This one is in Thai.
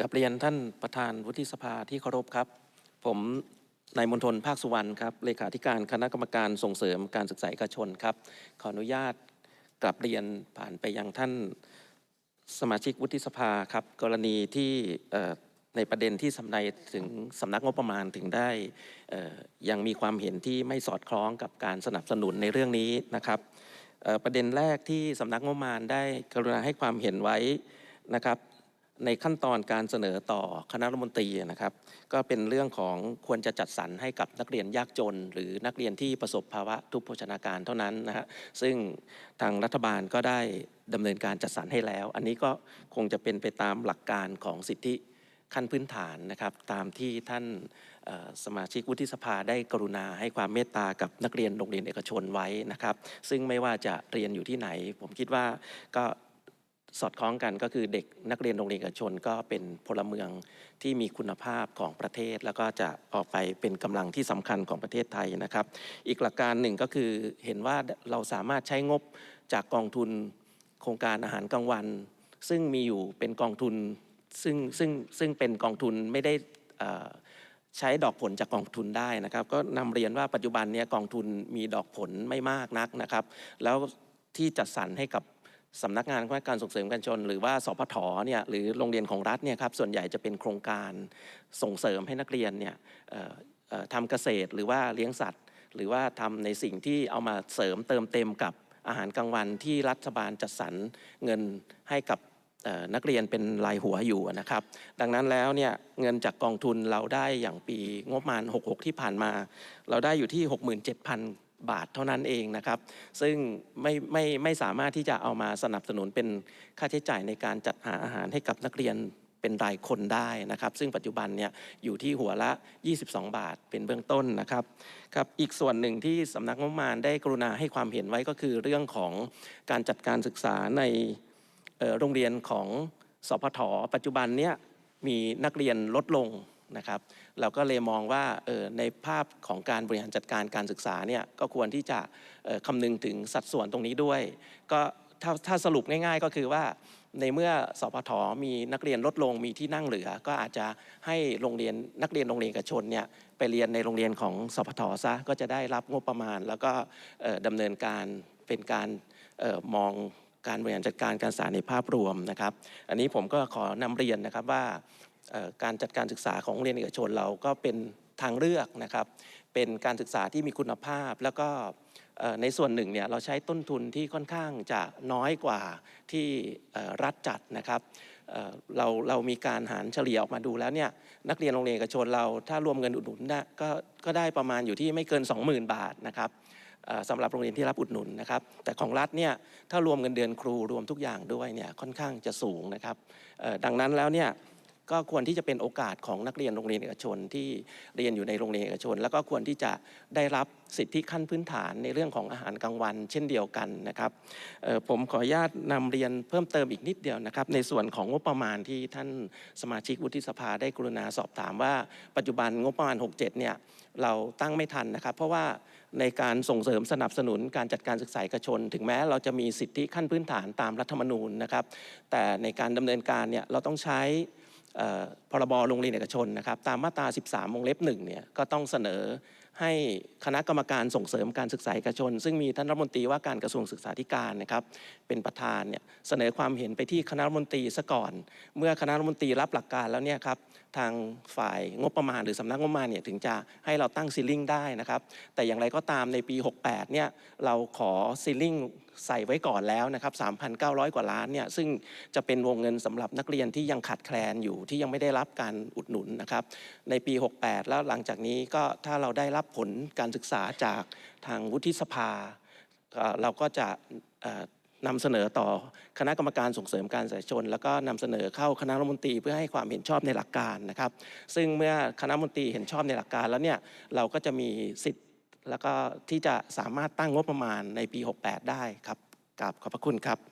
กับเรียนท่านประธานวุฒิสภาที่เคารพครับ ผมนายมนทนภาคสุวรรณครับเลขาธิการคณะกรรมการส่งเสริมการศึกษาเอกชนครับ ขออนุญาตกลับเรียนผ่านไปยังท่านสมาชิกวุฒิสภาครับ กรณีที่ในประเด็นที่สำนัยถึงสำนักงบประมาณถึงได้เอ่อยังมีความเห็นที่ไม่สอดคล้องกับการสนับสนุนในเรื่องนี้นะครับประเด็นแรกที่สำนักงบประมาณได้กรุณาให้ความเห็นไว้นะครับ ในขั้นตอนการเสนอต่อคณะรัฐมนตรีนะครับ ก็เป็นเรื่องของควรจะจัดสรรให้กับนักเรียนยากจน หรือนักเรียนที่ประสบภาวะทุพโภชนาการเท่านั้นนะฮะซึ่งทางรัฐบาลก็ได้ดำเนินการจัดสรรให้แล้ว อันนี้ก็คงจะเป็นไปตามหลักการของสิทธิขั้นพื้นฐานนะครับ ตามที่ท่านสมาชิกวุฒิสภาได้กรุณาให้ความเมตตากับนักเรียนโรงเรียนเอกชนไว้นะครับ ซึ่งไม่ว่าจะเรียนอยู่ที่ไหน ผมคิดว่าก็ สอดคล้องกันก็คือเด็กนักเรียนโรงเรียนเอกชน ก็เป็นพลเมืองที่มีคุณภาพของประเทศ แล้วก็จะออกไปเป็นกำลังที่สำคัญของประเทศไทยนะครับ อีกหลักการหนึ่งก็คือเห็นว่าเราสามารถใช้งบจากกองทุนโครงการอาหารกลางวัน ซึ่งมีอยู่เป็นกองทุนซึ่งซึ่งซึ่งเป็นกองทุนไม่ได้ใช้ดอกผลจากกองทุนได้นะครับ ก็นำเรียนว่าปัจจุบันเนี้กองทุนมีดอกผลไม่มากนักนะครับ แล้วที่จัดสรรให้กับ สำนักงานคณะการส่งเสริมการชน หรือว่าสพทเนี่ยหรือโรงเรียนของรัฐเนี่ยครับส่วนใหญ่จะเป็นโครงการส่งเสริมให้นักเรียนเนี่ยทำเกษตรหรือว่าเลี้ยงสัตว์ หรือว่าทำในสิ่งที่เอามาเสริมเติมเต็มกับอาหารกลางวันที่รัฐบาลจัดสรรเงินให้กับนักเรียนเป็นรายหัวอยู่นะครับ ดังนั้นแล้วเนี่ยเงินจากกองทุนเราได้อย่างปีงบประมาณ 66 ที่ผ่านมา เราได้อยู่ที่ 67,000 บาทเท่านั้นเองนะครับ ซึ่งไม่ไม่ไม่สามารถที่จะเอามาสนับสนุนเป็นค่าใช้จ่ายในการจัดหาอาหารให้กับนักเรียนเป็นรายคนได้นะครับ ซึ่งปัจจุบันเนี่ยอยู่ที่หัวละ 22 บาทเป็นเบื้องต้นนะครับครับอีกส่วนหนึ่งที่สำนักงบประมาณได้กรุณาให้ความเห็นไว้ก็คือเรื่องของการจัดการศึกษาในออโรงเรียนของสพทปัจจุบันเนี้ยมีนักเรียนลดลง นะครับ เราก็เลยมองว่าในภาพของการบริหารจัดการการศึกษาเนี่ยก็ควรที่จะคำนึงถึงสัดส่วนตรงนี้ด้วย ก็ถ้าถ้าสรุปง่ายๆก็คือว่าในเมื่อสพทมีนักเรียนลดลงมีที่นั่งเหลือ ก็อาจจะให้โรงเรียนนักเรียนโรงเรียนเอกชนเนี่ยไปเรียนในโรงเรียนของสพทซะก็จะได้รับงบประมาณ แล้วก็เอ่อดำเนินการเป็นการออมองการบริหารจัดการการศึกษาในภาพรวมนะครับ อันนี้ผมก็ขอนำเรียนนะครับว่า การจัดการศึกษาของโรงเรียนเอกชนเราก็เป็นทางเลือกนะครับ เป็นการศึกษาที่มีคุณภาพ แล้วก็ในส่วนหนึ่งเนี่ยเราใช้ต้นทุนที่ค่อนข้างจะน้อยกว่าที่รัฐจัดนะครับเเราเรามีการหารเฉลี่ยออกมาดูแล้วเนี่ยนักเรียนโรงเรียนเอกชนเราถ้ารวมเงินอุดหนุนนะก็ก็ได้ประมาณอยู่ที่ไม่เกิน 20,000 บาทนะครับสำหรับโรงเรียนที่รับอุดหนุนนะครับ แต่ของรัฐเนี่ยถ้ารวมเงินเดือนครูรวมทุกอย่างด้วยเนี่ยค่อนข้างจะสูงนะครับดังนั้นแล้วเนี่ย ก็ควรที่จะเป็นโอกาสของนักเรียนโรงเรียนเอกชนที่เรียนอยู่ในโรงเรียนเอกชน แล้วก็ควรที่จะได้รับสิทธิขั้นพื้นฐานในเรื่องของอาหารกลางวัน เช่นเดียวกันนะครับผมขออนุญาตนำเรียนเพิ่มเติมอีกนิดเดียวนะครับ ในส่วนของงบประมาณที่ท่านสมาชิกวุฒิสภาได้กรุณาสอบถามว่าปัจจุบันงบประมาณ 67 เนี่ยเราตั้งไม่ทันนะครับ เพราะว่าในการส่งเสริมสนับสนุนการจัดการศึกษาเอกชน ถึงแม้เราจะมีสิทธิขั้นพื้นฐานตามรัฐธรรมนูญนะครับ แต่ในการดำเนินการเนี่ยเราต้องใช้ เอ่อ พรบโรงเรียนเอกชนนะครับตามมาตรา 13วงเล็บหนึ่งเนี่ยก็ต้องเสนอให้คณะกรรมการส่งเสริมการศึกษาเอกชน ซึ่งมีท่านรัฐมนตรีว่าการกระทรวงศึกษาธิการนะครับเป็นประธานเนี่ยเสนอความเห็นไปที่คณะรัฐมนตรีซะก่อน เมื่อคณะรัฐมนตรีรับหลักการแล้วเนี่ยครับทางฝ่ายงบประมาณหรือสำนักงบประมาณเนี่ยถึงจะให้เราตั้งซีลิ่งได้นะครับแต่อย่างไรก็ตามในปี 68เนี่ยเราขอซีลิ่งใส่ไว้ก่อนแล้วนะครับ3,900 กว่าล้านเนี่ยซึ่งจะเป็นวงเงินสำหรับนักเรียนที่ยังขาดแคลนอยู่ที่ยังไม่ได้รับับการอุดหนุนนะครับ ในปี 68 แล้วหลังจากนี้ก็ถ้าเราได้รับผลการศึกษาจากทางวุฒิสภา เราก็จะนำเสนอต่อคณะกรรมการส่งเสริมการศึกษาชน แล้วก็นำเสนอเข้าคณะรัฐมนตรีเพื่อให้ความเห็นชอบในหลักการนะครับ ซึ่งเมื่อคณะรัฐมนตรีเห็นชอบในหลักการแล้วเนี่ยเราก็จะมีสิทธิ์แล้วก็ที่จะสามารถตั้งงบประมาณในปี 68 ได้ครับกราบขอบพระคุณครับ